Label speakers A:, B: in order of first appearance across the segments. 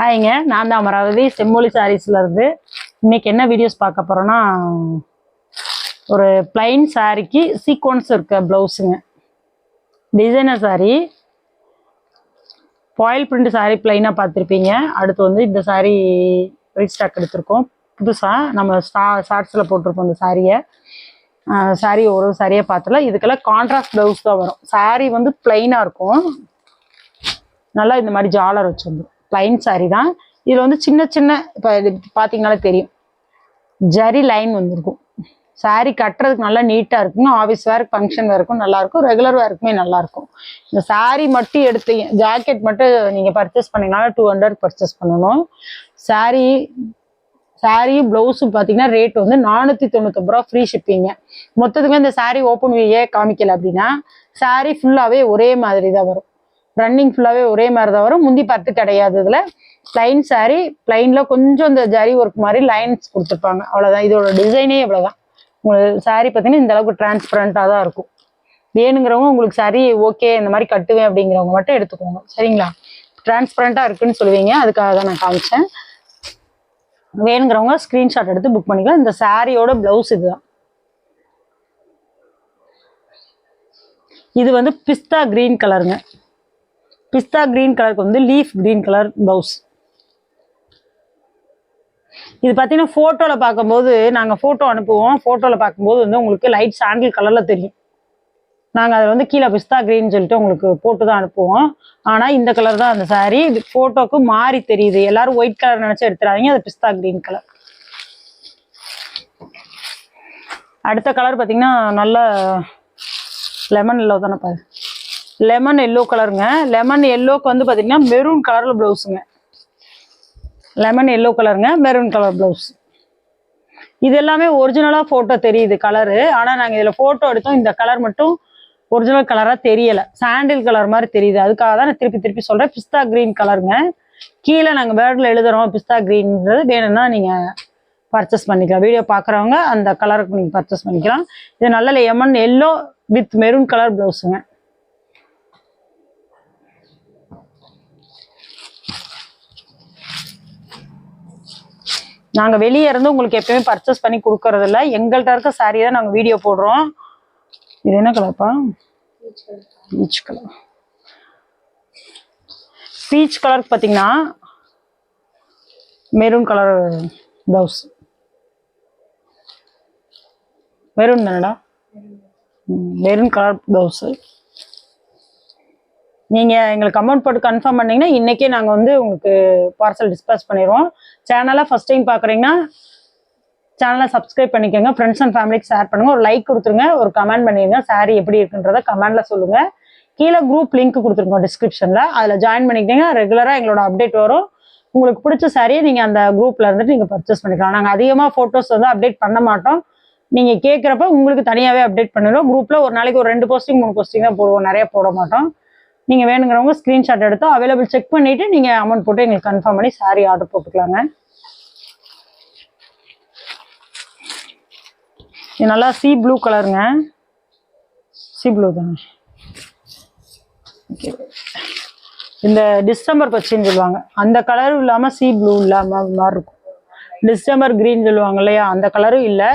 A: ஹாய்ங்க நான் தான் அமராவதி செம்மொழி சாரீஸில் இருந்து. இன்னைக்கு என்ன வீடியோஸ் பார்க்க போகிறோன்னா ஒரு பிளைன் சாரீக்கு சீக்வன்ஸ் இருக்க ப்ளவுஸுங்க designer saree foil print saree பிளைனாக பார்த்துருப்பீங்க. அடுத்து வந்து இந்த சாரீ ரீஸ்டாக் எடுத்திருக்கோம். புதுசாக நம்ம ஸ்டா ஷார்ட்ஸில் போட்டிருக்கோம் இந்த சாரியை சாரி ஒரு சாரியாக பார்த்தல. இதுக்கெல்லாம் கான்ட்ராஸ்ட் ப்ளவுஸ் தான் வரும். சாரீ வந்து பிளைனாக இருக்கும். நல்லா இந்த மாதிரி ஜாலர் வச்சுருந்தோம். லைன் சாரி தான். இதில் வந்து சின்ன சின்ன இப்போ பார்த்தீங்கனாலே தெரியும். ஜரி லைன் வந்திருக்கும். saree கட்டுறதுக்கு நல்லா நீட்டாக இருக்குங்க. ஆஃபீஸ் வேர் ஃபங்க்ஷன் வேர்க்கும் நல்லாயிருக்கும் ரெகுலர் வேர்க்குமே நல்லாயிருக்கும் இந்த saree மட்டும் எடுத்தீங்க ஜாக்கெட் மட்டும் நீங்கள் பர்ச்சேஸ் பண்ணீங்கனால டூ ஹண்ட்ரட் பர்ச்சேஸ் பண்ணணும். saree சாரியும் ப்ளவுஸும் பார்த்தீங்கன்னா ரேட் வந்து நானூற்றி தொண்ணூத்தொம்பது ரூபா ஃப்ரீ ஷிப்பிங்க மொத்தத்துக்குமே இந்த சாரீ ஓப்பன் வியே காமிக்கல அப்படின்னா saree ஃபுல்லாகவே ஒரே மாதிரி தான் வரும். ரன்னிங் ஃபுல்லாகவே ஒரே மாதிரி தான் வரும். முந்தி பத்து கிடையாது இதில். பிளைன் saree ப்ளைனில் கொஞ்சம் இந்த ஜரி ஒர்க் மாதிரி லைன்ஸ் கொடுத்துருப்பாங்க. அவ்வளோதான் இதோட டிசைனே இவ்வளோதான் உங்களுக்கு சாரீ பார்த்தீங்கன்னா இந்த அளவுக்கு டிரான்ஸ்பரண்ட்டாக தான் இருக்கும். வேணுங்கிறவங்க உங்களுக்கு சரி ஓகே இந்த மாதிரி கட்டுவேன் அப்படிங்கிறவங்க மட்டும் எடுத்துக்கோங்க. சரிங்களா? டிரான்ஸ்பரண்ட்டாக இருக்குன்னு சொல்லுவீங்க. அதுக்காக தான் நான் காமிச்சேன். வேணுங்கிறவங்க ஸ்க்ரீன்ஷாட் எடுத்து புக் பண்ணிக்கலாம். இந்த சாரியோட ப்ளவுஸ் இதுதான். இது வந்து பிஸ்தா கிரீன் கலருங்க பிஸ்தா கிரீன் கலருக்கு வந்து லீஃப் கிரீன் கலர் ப்ளவுஸ். இது பார்த்தீங்கன்னா ஃபோட்டோவில் பார்க்கும்போது நாங்கள் ஃபோட்டோ அனுப்புவோம். ஃபோட்டோவில் பார்க்கும்போது வந்து உங்களுக்கு லைட் சாண்டில் கலரில் தெரியும். நாங்கள் அதை வந்து கீழே பிஸ்தா கிரீன் சொல்லிட்டு உங்களுக்கு போட்டு தான் அனுப்புவோம். ஆனால் இந்த கலர் தான் அந்த saree. இது ஃபோட்டோக்கு மாறி தெரியுது. எல்லாரும் ஒயிட் கலர் நினச்சி எடுத்துடாதீங்க. அது பிஸ்தா கிரீன் கலர் அடுத்த கலர் பார்த்தீங்கன்னா நல்ல லெமன் இல்லை தானே பாரு. லெமன் எல்லோ கலருங்க லெமன் எல்லோக்கு வந்து பார்த்தீங்கன்னா மெரூன் கலரில் ப்ளவுஸுங்க லெமன் எல்லோ கலருங்க மெரூன் கலர் ப்ளவுஸ் இது எல்லாமே ஒரிஜினலாக ஃபோட்டோ தெரியுது கலரு ஆனால் நாங்கள் இதில் ஃபோட்டோ எடுத்தோம். இந்த கலர் மட்டும் ஒரிஜினல் கலராக தெரியலை. சாண்டில் கலர் மாதிரி தெரியுது. அதுக்காக தான் நான் திருப்பி திருப்பி சொல்கிறேன் பிஸ்தா க்ரீன் கலருங்க கீழே நாங்கள் பேர்டில் எழுதுகிறோம் பிஸ்தா க்ரீன்றது வேணும்னா நீங்கள் பர்ச்சேஸ் பண்ணிக்கலாம். வீடியோ பார்க்குறவங்க அந்த கலருக்கு நீங்கள் பர்ச்சேஸ் பண்ணிக்கலாம். இது நல்ல lemon yellow with maroon colour ப்ளவுஸுங்க நாங்கள் வெளியே இருந்து உங்களுக்கு எப்பயுமே பர்ச்சேஸ் பண்ணி கொடுக்கறது இல்லை எங்கள்கிட்ட இருக்க சாரீ தான் நாங்கள் வீடியோ போடுறோம். இது என்ன கலர்ப்பா பீச் கலர் பீச் கலருக்கு பார்த்தீங்கன்னா மெரூன் கலர் ப்ளவுஸ் மெரூன் தானடா? மெரூன் கலர் ப்ளவுஸு நீங்கள் எங்களுக்கு அமௌண்ட் போட்டு கன்ஃபார்ம் பண்ணீங்கன்னா இன்றைக்கே நாங்கள் வந்து உங்களுக்கு பார்சல் டிஸ்பேஸ் பண்ணிடுவோம். சேனலாக ஃபஸ்ட் டைம் பார்க்குறீங்கன்னா சேனலை சப்ஸ்கிரைப் பண்ணிக்கோங்க. ஃப்ரெண்ட்ஸ் அண்ட் ஃபேமிலிக்கு ஷேர் பண்ணுங்கள் ஒரு லைக் கொடுத்துருங்க. ஒரு கமெண்ட் பண்ணிடுங்க. சாரி எப்படி இருக்குன்றதை கமெண்டில் சொல்லுங்கள் கீழே குரூப் லிங்க் கொடுத்துருக்கோம் டிஸ்கிரிப்ஷனில் அதில் ஜாயின் பண்ணிக்கிட்டீங்கன்னா ரெகுலராக எங்களோட அப்டேட் வரும். உங்களுக்கு பிடிச்ச சாரியை நீங்கள் அந்த குரூப்பில் இருந்துட்டு நீங்கள் பர்ச்சேஸ் பண்ணிக்கலாம். நாங்கள் அதிகமாக ஃபோட்டோஸ் வந்து அப்டேட் பண்ண மாட்டோம். நீங்கள் கேட்குறப்ப உங்களுக்கு தனியாகவே அப்டேட் பண்ணிடுவோம். குரூப்பில் ஒரு நாளைக்கு ஒரு ரெண்டு போஸ்டிங் மூணு போஸ்டிங் தான் போடுவோம். நிறைய போட மாட்டோம். நீங்கள் வேணுங்கிறவங்க ஸ்க்ரீன்ஷாட் எடுத்து அவைலபிள் செக் பண்ணிவிட்டு நீங்கள் அமௌண்ட் போட்டு எங்களுக்கு கன்ஃபார்ம் பண்ணி சாரி ஆர்டர் போட்டுக்கலாங்க. இது நல்லா சி ப்ளூ கலருங்க சி ப்ளூ தானே ஓகே இந்த டிசம்பர் பச்சைன்னு சொல்லுவாங்க. அந்த கலரும் இல்லாமல் சி ப்ளூ இல்லாமல் மாதிரி இருக்கும். டிசம்பர் க்ரீன் சொல்லுவாங்க இல்லையா? அந்த கலரும் இல்லை.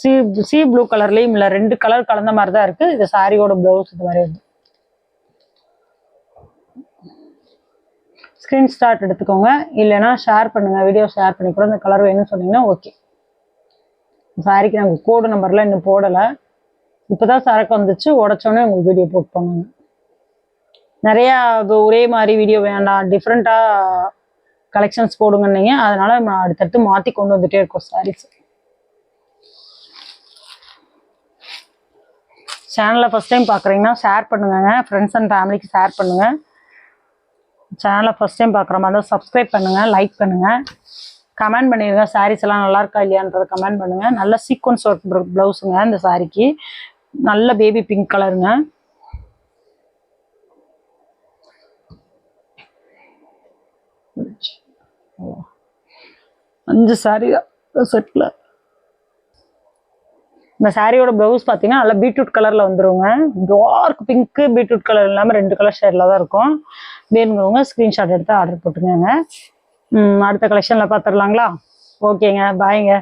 A: சி சி ப்ளூ கலர்லேயும் இல்லை. ரெண்டு கலர் கலந்த மாதிரி தான் இருக்குது இது சாரியோட ப்ளவுஸ் இது மாதிரி வந்து ஸ்க்ரீன்ஷாட் எடுத்துக்கோங்க. இல்லைன்னா ஷேர் பண்ணுங்கள் வீடியோ ஷேர் பண்ணி கூட இந்த கலர் வேணும்னு சொன்னீங்கன்னா ஓகே சாரிக்கு நாங்கள் கோடு நம்பர்லாம் இன்னும் போடலை. இப்போ தான் சரக்கு வந்துச்சு. உடச்சோன்னே உங்களுக்கு வீடியோ போட்டோம் பண்ணுங்க நிறையா ஒரே மாதிரி வீடியோ வேண்டாம். டிஃப்ரெண்ட்டாக கலெக்ஷன்ஸ் போடுங்கன்னீங்க. அதனால நம்ம அடுத்தடுத்து மாற்றி கொண்டு வந்துகிட்டே இருக்கோம். சாரீஸ் சேனலை ஃபஸ்ட் டைம் பார்க்குறீங்கன்னா ஷேர் பண்ணுங்க ஃப்ரெண்ட்ஸ் அண்ட் ஃபேமிலிக்கு ஷேர் பண்ணுங்கள் சேனலை ஃபஸ்ட் டைம் பார்க்குற மாதிரி இருந்தால் சப்ஸ்கிரைப் பண்ணுங்கள் லைக் பண்ணுங்கள் கமெண்ட் பண்ணிடுங்க சாரீஸ் எல்லாம் நல்லா இருக்கா இல்லையான்றதை கமெண்ட் பண்ணுங்கள் நல்ல சீக்வன்ஸ் ஒர்க் ப்ளவுஸுங்க இந்த சாரிக்கு நல்ல பேபி பிங்க் கலருங்க அஞ்சு சாரி செட்டில் இந்த சாரியோட ப்ளவுஸ் பார்த்தீங்கன்னா நல்லா பீட்ரூட் கலரில் வந்துருங்க. டார்க் பிங்க்கு பீட்ரூட் கலர் இல்லாமல் ரெண்டு கலர் ஷேடில் தான் இருக்கும். வேணுங்கிறவங்க ஸ்க்ரீன்ஷாட் எடுத்து ஆர்டர் போட்டுக்கோங்க. அடுத்த கலெக்ஷனில் பார்த்துடலாங்களா ஓகேங்க பாய்ங்க